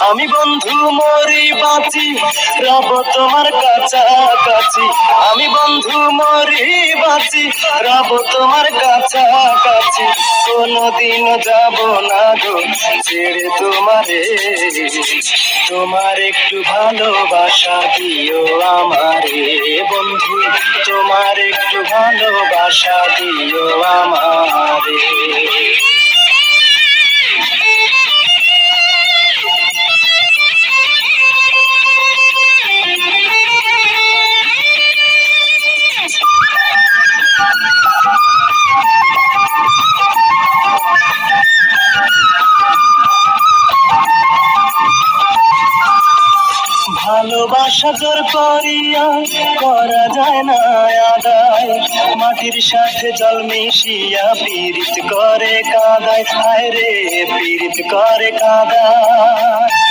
আমি বন্ধু মরি বাঁচি, রব তোমার কাছাকাছি। আমি বন্ধু মরি বাঁচি, রব তোমার কাছাকাছি। কোনদিন যাব না গো, ছেড়ে তোমারে। তোমার একটু ভালোবাসা দিও আমারে, বন্ধু। তোমার একটু ভালোবাসা দিও আমারে। ভালোবাসা জোর করিয়া করা যায় না আদায়। মাটির সাথে জল মিশিয়া পীড়িত করে কাদায়। হায় রে, পীড়িত করে কাদায়।